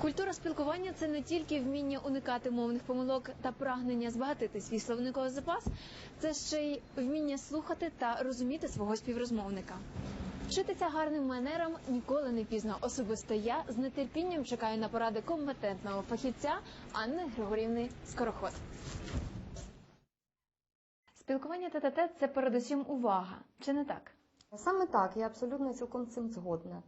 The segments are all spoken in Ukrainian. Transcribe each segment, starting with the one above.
Культура спілкування це не тільки вміння уникати мовних помилок та прагнення збагатити свій словниковий запас, це ще й вміння слухати та розуміти свого співрозмовника. Вчитися гарним манерам ніколи не пізно. Особисто я з нетерпінням чекаю на поради компетентного фахівця Анни Григорівни Скороход. Спілкування тет-а-тет – це передусім увага, чи не так? Саме так, я абсолютно цілком цим згодна.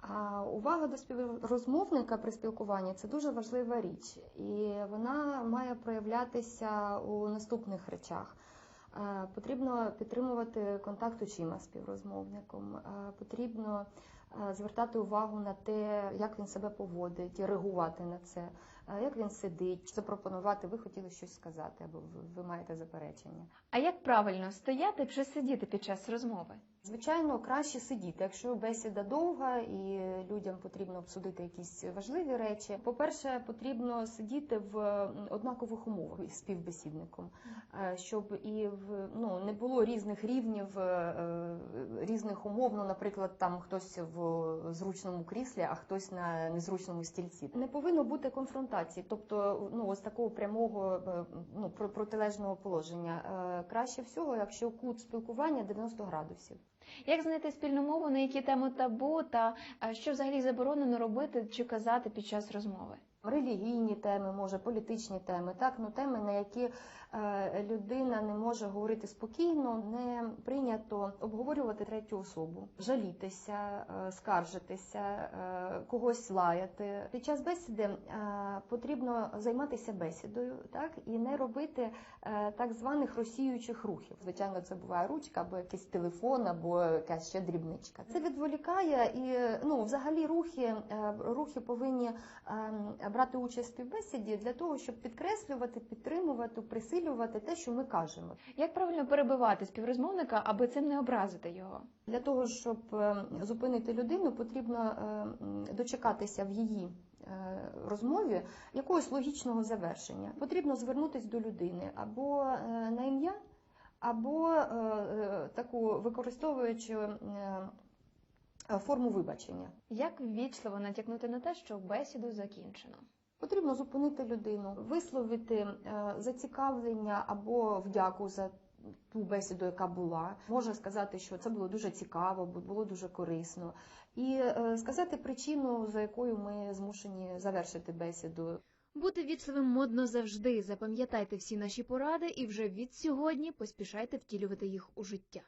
А увага до співрозмовника при спілкуванні це дуже важлива річ, і вона має проявлятися у наступних речах. Е, Потрібно підтримувати контакт очима з співрозмовником, е, потрібно е, звертати увагу на те, як він себе поводить, і реагувати на це, як він сидить, запропонувати, ви хотіли щось сказати, або ви- маєте заперечення. А як правильно стояти чи сидіти під час розмови? Звичайно, краще сидіти, якщо бесіда довга і людям потрібно обсудити якісь важливі речі. По-перше, потрібно сидіти в однакових умовах із співбесідником, е, щоб і в ну не було різних рівнів, е, е, різних умов. Ну, наприклад, там хтось в зручному кріслі, а хтось на незручному стільці. Не повинно бути конфронтації, тобто ну ось такого прямого е, ну про- протилежного положення. Е, Краще всього, якщо кут спілкування 90 градусів. Як знайти спільну мову, на які теми табу, та е, що взагалі заборонено робити чи казати під час розмови? Релігійні теми, може, політичні теми, так ну теми, на які е, людина не може говорити спокійно, не прийнято обговорювати третю особу, жалітися, е, скаржитися, е, когось лаяти. Під час бесіди потрібно займатися бесідою, так і не робити так званих розсіюючих рухів. Звичайно, це буває ручка або якийсь телефон, або якась ще дрібничка. Це відволікає і ну взагалі рухи, рухи повинні ем, брати участь в співбесіді для того, щоб підкреслювати, підтримувати, присилювати те, що ми кажемо. Як правильно перебивати співрозмовника, аби цим не образити його? Для того, щоб ем, зупинити людину, потрібно ем, дочекатися в її е, розмові якогось логічного завершення. Потрібно звернутися до людини або е, на ім'я, або е, е, таку використовуючи е, е, форму вибачення. Як ввічливо натякнути на те, що бесіду закінчено? Потрібно зупинити людину, висловити е, зацікавлення або вдяку за ту бесіду, яка була. Можна сказати, що це було дуже цікаво, було дуже корисно, і е, сказати причину, за якою ми змушені завершити бесіду. Бути вічливим модно завжди. Запам'ятайте всі наші поради і вже від сьогодні поспішайте втілювати їх у життя.